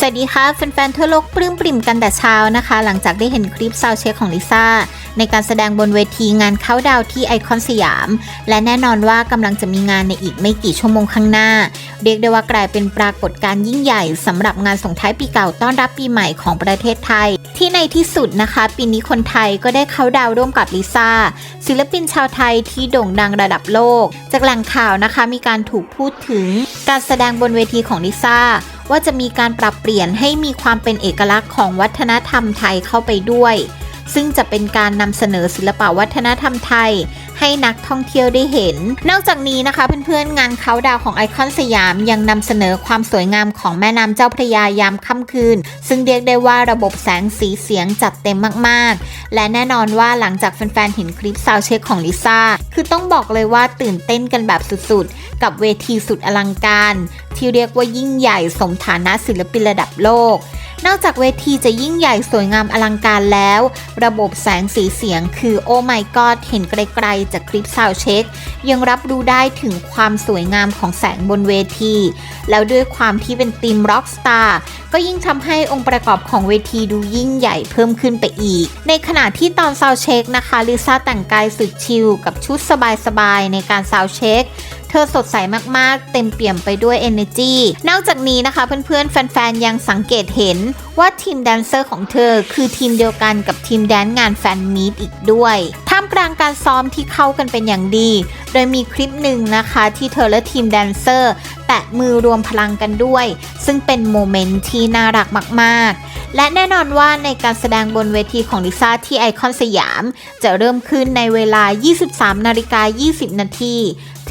สวัสดีค่ะแฟนๆทั่วโลกปลื้มปริ่มกันแต่เช้านะคะ หลังจากได้เห็นคลิปซาวเช็คของลิซ่าในการแสดงบนเวทีงานเข้าดาวที่ไอคอนสยาม และแน่นอนว่ากำลังจะมีงานในอีกไม่กี่ชั่วโมงข้างหน้า เรียกได้ว่ากลายเป็นปรากฏการณ์ยิ่งใหญ่สำหรับงานส่งท้ายปีเก่าต้อนรับปีใหม่ของประเทศไทย ที่ในที่สุดนะคะ ปีนี้คนไทยก็ได้เข้าดาวร่วมกับลิซ่าศิลปินชาวไทยที่โด่งดังระดับโลก จากแหล่งข่าวนะคะมีการถูกพูดถึงการแสดงบนเวทีของลิซ่า ว่าจะมีการปรับเปลี่ยนให้มีความเป็นเอกลักษณ์ของวัฒนธรรมไทยเข้าไปด้วย ซึ่งจะเป็นการนำเสนอศิลปวัฒนธรรมไทย ให้นักท่องเที่ยวได้เห็น นอกจากนี้นะคะเพื่อนๆงานเขาดาวของไอคอนสยามยังนำเสนอความสวยงามของแม่น้ำเจ้าพระยายามค่ำคืน ซึ่งเรียกได้ว่าระบบแสงสีเสียงจัดเต็มมากๆ และแน่นอนว่าหลังจากแฟนๆเห็นคลิปซาวเช็คของลิซ่าคือต้องบอกเลยว่าตื่นเต้นกันแบบสุดๆ กับเวทีสุดอลังการ ที่เรียกว่ายิ่งใหญ่สมฐานะศิลปินระดับโลก นอกจากเวทีจะยิ่งใหญ่สวยงามอลังการแล้ว ระบบแสงสีเสียงคือโอ้ my god เห็นไกลๆจากคลิปซาวเช็ค ยังรับรู้ได้ถึงความสวยงามของแสงบนเวที แล้วด้วยความที่เป็นทีมร็อกสตาร์ก็ยิ่งทำให้องค์ประกอบของเวทีดูยิ่งใหญ่เพิ่มขึ้นไปอีก ในขณะที่ตอนซาวเช็คนะคะลิซ่าแต่งกายสุดชิลกับชุดสบายๆในการซาวเช็ค เธอสดใสมากๆ เต็มเปี่ยมไปด้วย energy นอกจากนี้นะคะเพื่อนๆ แฟนๆ ยังสังเกตเห็นว่าทีมแดนเซอร์ของเธอ คือทีมเดียวกันกับทีมแดนงานแฟนมีตอีกด้วยท่ามกลางการซ้อมที่เข้ากันเป็นอย่างดี โดยมีคลิปหนึ่งนะคะที่เธอและทีมแดนเซอร์ แตะมือรวมพลังกันด้วย ซึ่งเป็นโมเมนต์ที่น่ารักมากๆและแน่นอนว่าในการแสดงบนเวทีของลิซ่าที่ไอคอนสยาม จะเริ่มขึ้นในเวลา 23 นาฬิกา 20 นาที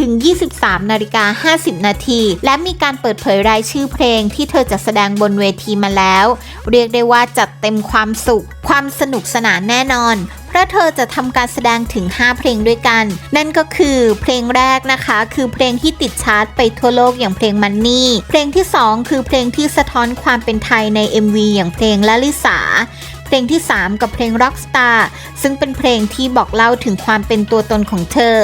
ถึง 23 นาฬิกา 50 นาที และมีการเปิดเผยรายชื่อเพลงที่เธอจะแสดงบนเวทีมาแล้ว เรียกได้ว่าจัดเต็มความสุข ความสนุกสนานแน่นอนเพราะเธอจะทำการแสดงถึง 5 เพลงด้วยกัน นั่นก็คือเพลงแรกนะคะ คือเพลงที่ติดชาร์ตไปทั่วโลกอย่างเพลงมันนี่ เพลงที่ 2 คือเพลงที่สะท้อนความเป็นไทยใน MV อย่างเพลงละลิสา เพลงที่ 3 กับเพลง Rockstar ซึ่งเป็นเพลงที่บอกเล่าถึงความเป็นตัวตนของเธอ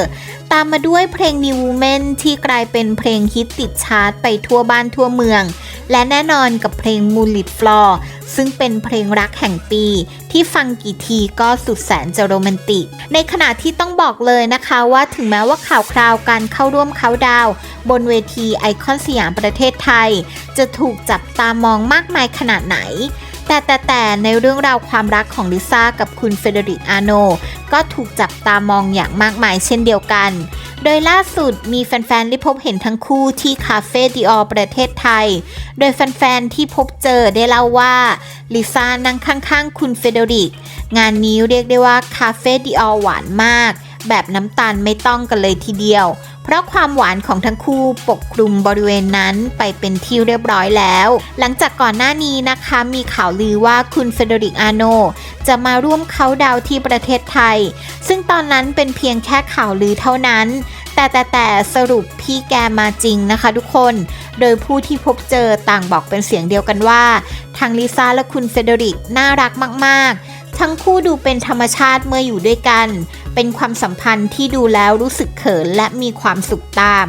ตามมาด้วยเพลง New Woman ที่กลายเป็นเพลงฮิตติดชาร์ตไปทั่วบ้านทั่วเมือง และแน่นอนกับเพลง Moonlit Floor ซึ่งเป็นเพลงรักแห่งปี ที่ฟังกี่ทีก็สุดแสนจะโรแมนติก ในขณะที่ต้องบอกเลยนะคะว่าถึงแม้ว่าข่าวคราวการเข้าร่วมเขาดาว บนเวทีไอคอนสยามประเทศไทย จะถูกจับตามองมากมายขนาดไหน แต่แต่แต่ในเรื่องราวความรักของลิซ่ากับคุณเฟเดริกอาโน ก็ถูกจับตามองอย่างมากมายเช่นเดียวกัน โดยล่าสุดมีแฟนๆได้พบเห็นทั้งคู่ที่คาเฟ่ดิออประเทศไทย โดยแฟนๆที่พบเจอได้เล่าว่าลิซ่านั่งข้างๆ คุณเฟเดริก งานนี้เรียกได้ว่าคาเฟ่ดิออหวานมาก แบบน้ำตาลไม่ต้องกันเลยทีเดียว เพราะความหวานของทั้งคู่ปกคลุมบริเวณนั้นไปเป็นที่เรียบร้อยแล้ว หลังจากก่อนหน้านี้นะคะมีข่าวลือว่าคุณเฟเดริกอาโน จะมาร่วมเขาดาวที่ประเทศไทย ซึ่งตอนนั้นเป็นเพียงแค่ข่าวลือเท่านั้น แต่แต่แต่สรุปพี่แกมาจริงนะคะทุกคน โดยผู้ที่พบเจอต่างบอกเป็นเสียงเดียวกันว่าทางลิซ่าและคุณเฟเดริกน่ารักมาก ๆ ทั้งคู่ดูเป็นธรรมชาติเมื่ออยู่ด้วยกัน เป็นความสัมพันธ์ที่ดูแล้วรู้สึกเขินและมีความสุขตาม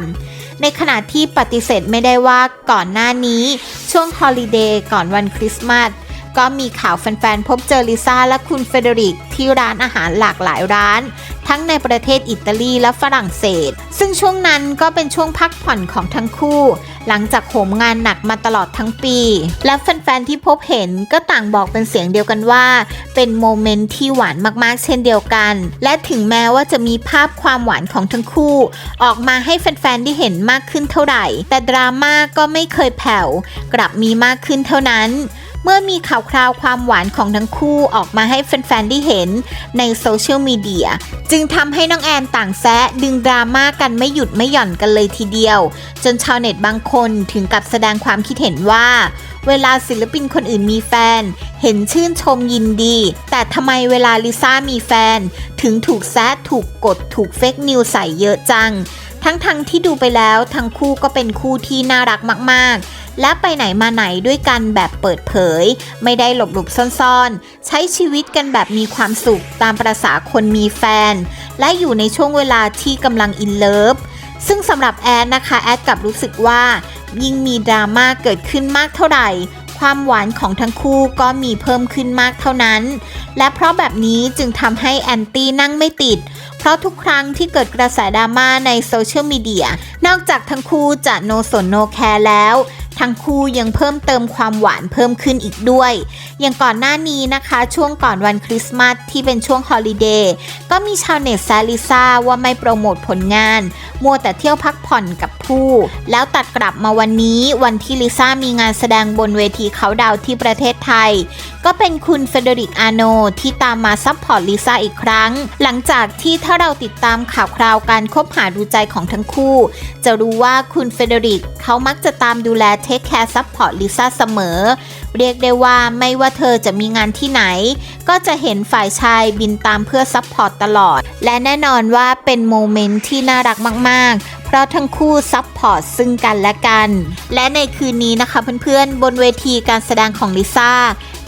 ในขณะที่ปฏิเสธไม่ได้ว่าก่อนหน้านี้ ช่วงฮอลิเดย์ก่อนวันคริสต์มาสก็มีข่าวแฟนๆ พบเจอลิซ่าและคุณเฟเดริกที่ร้านอาหารหลากหลายร้าน ทั้งในประเทศอิตาลีและฝรั่งเศส ซึ่งช่วงนั้นก็เป็นช่วงพักผ่อนของทั้งคู่ หลังจากโหมงานหนักมาตลอดทั้งปี และแฟนๆที่พบเห็นก็ต่างบอกเป็นเสียงเดียวกันว่า เป็นโมเมนต์ที่หวานมากๆ เช่นเดียวกัน และถึงแม้ว่าจะมีภาพความหวานของทั้งคู่ ออกมาให้แฟนๆได้เห็นมากขึ้นเท่าไหร่ แต่ดราม่าก็ไม่เคยแผ่วกลับมีมากขึ้นเท่านั้น เมื่อมีข่าวคราวความหวานของทั้งคู่ออกมาให้แฟนๆ ได้เห็นในโซเชียลมีเดียจึงทำให้น้องแอนต่างแซะดึงดราม่ากันไม่หยุดไม่หย่อนกันเลยทีเดียว จนชาวเน็ตบางคนถึงกับแสดงความคิดเห็นว่า เวลาศิลปินคนอื่นมีแฟน เห็นชื่นชมยินดี แต่ทำไมเวลาลิซ่ามีแฟน ถึงถูกแซะถูกกดถูกเฟกนิวใส่เยอะจัง ทั้งๆทที่ดูไปแล้วทั้งคู่ก็เป็นคู่ที่น่ารักมาก ๆ และไปไหนมาไหนด้วยกันแบบเปิดเผย ไม่ได้หลบหลบซ่อนๆ ใช้ชีวิตกันแบบมีความสุขตามประษาคนมีแฟน และอยู่ในช่วงเวลาที่กำลังอินเลิฟซึ่งสำหรับแอดนะคะ แอดกับรู้สึกว่า ยิ่งมีดราม่าเกิดขึ้นมากเท่าไหร่ ความหวานของทั้งคู่ก็มีเพิ่มขึ้นมากเท่านั้น และเพราะแบบนี้จึงทำให้แอนตี้นั่งไม่ติด เพราะทุกครั้งที่เกิดกระแสดราม่าในโซเชียลมีเดีย นอกจากทั้งคู่จะโนสนโนแคร์แล้ว ทั้งคู่ยังเพิ่มเติมความหวานเพิ่มขึ้นอีกด้วย อย่างก่อนหน้านี้นะคะ ช่วงก่อนวันคริสต์มาสที่เป็นช่วงฮอลิเดย์ ก็มีชาวเน็ตแซวลิซ่าว่าไม่โปรโมทผลงาน มัวแต่เที่ยวพักผ่อนกับ ผู้แล้วตัดกลับมาวันนี้วันที่ลิซ่ามีงานแสดงบนเวทีเขาดาวที่ประเทศไทย ก็เป็นคุณเฟเดริกอาโนที่ตามมาซัพพอร์ตลิซ่าอีกครั้ง หลังจากที่ถ้าเราติดตามข่าวคราวการคบหาดูใจของทั้งคู่ จะรู้ว่าคุณเฟเดริกเขามักจะตามดูแลเทคแคร์ซัพพอร์ตลิซ่าเสมอ เรียกได้ว่าไม่ว่าเธอจะมีงานที่ไหน ก็จะเห็นฝ่ายชายบินตามเพื่อซัพพอร์ตตลอด และแน่นอนว่าเป็นโมเมนต์ที่น่ารักมาก ๆ ราะทั้งคู่ซัพพอร์ตซึ่งกันและกัน และในคืนนี้นะคะเพื่อนๆ บนเวทีการแสดงของลิซ่า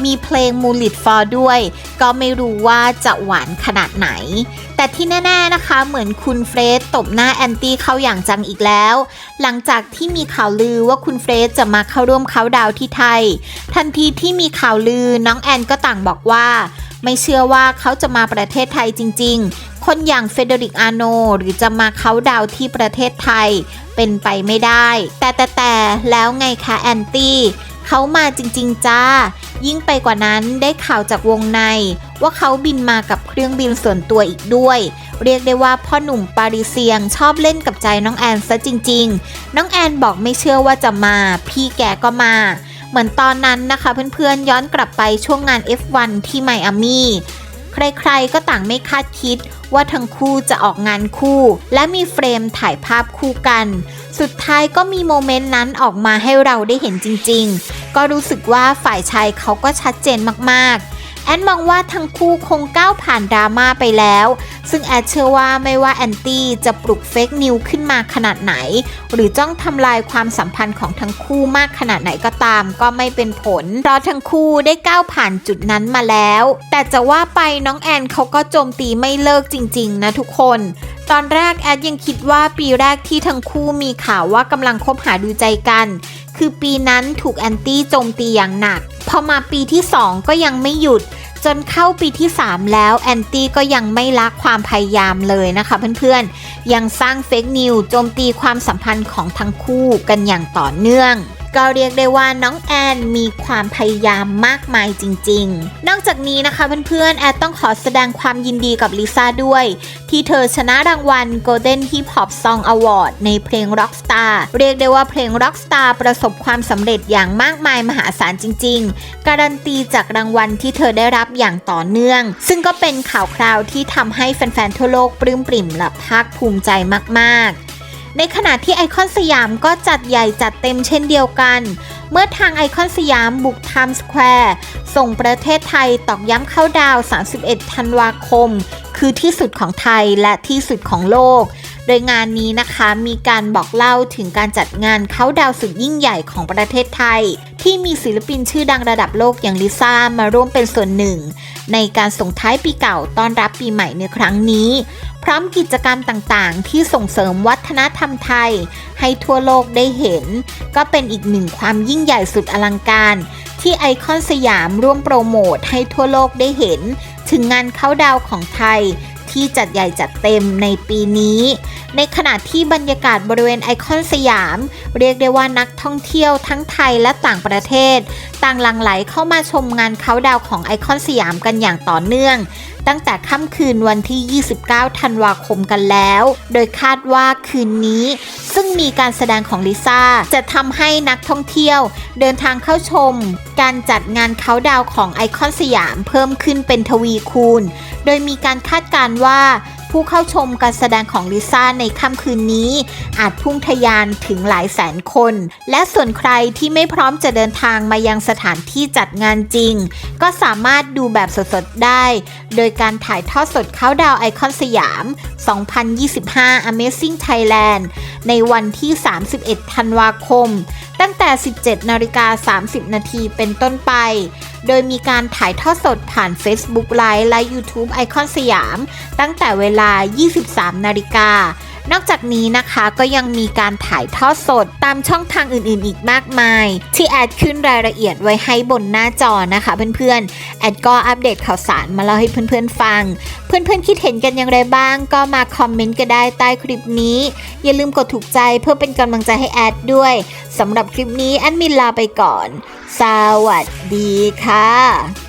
มีเพลง m o o n l i t for ด้วย ก็ไม่รู้ว่าจะหวานขนาดไหน แต่ที่แน่ๆนะคะเหมือนคุณเฟรดตบหน้าแอนตี้เข้าอย่างจังอีกแล้ว หลังจากที่มีข่าวลือว่าคุณเฟรดจะมาเข้าร่วมเขาดาวที่ไทย ทันทีที่มีข่าวลือน้องแอนก็ต่างบอกว่าไม่เชื่อว่าเขาจะมาประเทศไทยจริง ๆ คนอย่างเฟเดริกอาโน หรือจะมาเขาดาวที่ประเทศไทย เป็นไปไม่ได้ แต่แต่แต่แล้วไงคะแอนตี้เขามาจริง ๆ จ้า ยิ่งไปกว่านั้นได้ข่าวจากวงใน ว่าเขาบินมากับเครื่องบินส่วนตัวอีกด้วย เรียกได้ว่าพ่อหนุ่มปาริเซียงชอบเล่นกับใจน้องแอนซะจริง ๆ น้องแอนบอกไม่เชื่อว่าจะมา พี่แกก็มา เหมือนตอนนั้นนะคะเพื่อนๆย้อนกลับไปช่วงงาน F1 ที่ไมอามี่ ใครๆก็ต่างไม่คาดคิดว่าทั้งคู่จะออกงานคู่ และมีเฟรมถ่ายภาพคู่กัน สุดท้ายก็มีโมเมนต์นั้นออกมาให้เราได้เห็นจริงๆ ก็รู้สึกว่าฝ่ายชายเขาก็ชัดเจนมากๆ แอนมองว่าทั้งคู่คงก้าวผ่านดราม่าไปแล้ว ซึ่งแอดเชื่อว่าไม่ว่าแอนตี้จะปลุกเฟกนิวขึ้นมาขนาดไหน หรือจ้องทำลายความสัมพันธ์ของทั้งคู่มากขนาดไหนก็ตาม ก็ไม่เป็นผล เพราะทั้งคู่ได้ก้าวผ่านจุดนั้นมาแล้ว แต่จะว่าไปน้องแอนเขาก็โจมตีไม่เลิกจริง ๆ นะทุกคน ตอนแรกแอดยังคิดว่าปีแรกที่ทั้งคู่มีข่าวว่ากำลังคบหาดูใจกัน คือปีนั้นถูกแอนตี้โจมตีอย่างหนัก พอมาปีที่ 2 ก็ยังไม่หยุด จนเข้าปีที่ 3 แล้วแอนตี้ก็ยังไม่ละความพยายามเลยนะคะเพื่อนๆ ยังสร้างเฟกนิวโจมตีความสัมพันธ์ของทั้งคู่กันอย่างต่อเนื่อง ก็เรียกได้ว่าน้องแอนมีความพยายามมากมายจริง ๆ นอกจากนี้นะคะเพื่อนๆแอดต้องขอแสดงความยินดีกับลิซ่าด้วย ที่เธอชนะรางวัล Golden Hip Hop Song Award ในเพลง Rockstar เรียกได้ว่าเพลง Rockstar ประสบความสำเร็จอย่างมากมายมหาศาลจริง ๆ การันตีจากรางวัลที่เธอได้รับอย่างต่อเนื่อง ซึ่งก็เป็นข่าวคราวที่ทำให้แฟนๆทั่วโลกปลื้มปริ่มและภาคภูมิใจมากๆ ในขณะที่ไอคอนสยามก็จัดใหญ่จัดเต็มเช่นเดียวกัน เมื่อทางไอคอนสยามบุกไทม์สแควร์ส่งประเทศไทยตอกย้ำเข้าดาว 31 ธันวาคม คือที่สุดของไทยและที่สุดของโลก โดยงานนี้นะคะมีการบอกเล่าถึงการจัดงานเข้าดาวสุดยิ่งใหญ่ของประเทศไทย ที่มีศิลปินชื่อดังระดับโลกอย่างลิซ่ามาร่วมเป็นส่วนหนึ่ง ในการส่งท้ายปีเก่าต้อนรับปีใหม่ในครั้งนี้ พร้อมกิจกรรมต่างๆ ที่ส่งเสริมวัฒนธรรมไทย ให้ทั่วโลกได้เห็น ก็เป็นอีกหนึ่งความยิ่งใหญ่สุดอลังการ ที่ไอคอนสยามร่วมโปรโมทให้ทั่วโลกได้เห็น ถึงงานเข้าดาวของไทย ที่จัดใหญ่จัดเต็มในปีนี้ ในขณะที่บรรยากาศบริเวณไอคอนสยาม เรียกได้ว่านักท่องเที่ยวทั้งไทยและต่างประเทศ ต่างหลั่งไหลเข้ามาชมงานเขาดาวของไอคอนสยามกันอย่างต่อเนื่องตั้งแต่ค่ำคืนวันที่ 29 ธันวาคมกันแล้ว โดยคาดว่าคืนนี้ ซึ่งมีการแสดงของลิซ่า จะทำให้นักท่องเที่ยว เดินทางเข้าชม การจัดงานเขาดาวของไอคอนสยามเพิ่มขึ้นเป็นทวีคูณ โดยมีการคาดการณ์ว่าผู้เข้าชมการแสดงของลิซ่าในค่ำคืนนี้ อาจพุ่งทะยานถึงหลายแสนคน และส่วนใครที่ไม่พร้อมจะเดินทางมายังสถานที่จัดงานจริง ก็สามารถดูแบบสดๆได้ โดยการถ่ายทอดสดเข้าดาวไอคอนสยาม 2025 Amazing Thailand ในวันที่ 31 ธันวาคม ตั้งแต่ 17นาฬิกา30 นาทีเป็นต้นไป โดยมีการถ่ายทอดสดผ่าน Facebook Live และ YouTube ไอคอนสยาม ตั้งแต่เวลา 23 นาฬิกา นอกจากนี้นะคะก็ยังมีการถ่ายทอดสดตามช่องทางอื่นๆ อีกมากมาย ที่แอดขึ้นรายละเอียดไว้ให้บนหน้าจอนะคะเพื่อนๆ แอดก็อัปเดตข่าวสารมาเล่าให้เพื่อนๆฟัง เพื่อนๆคิดเห็นกันอย่างไรบ้าง ก็มาคอมเมนต์กันได้ใต้คลิปนี้ อย่าลืมกดถูกใจเพื่อเป็นกำลังใจให้แอดด้วยสำหรับคลิปนี้แอดมินลาไปก่อน สวัสดีค่ะ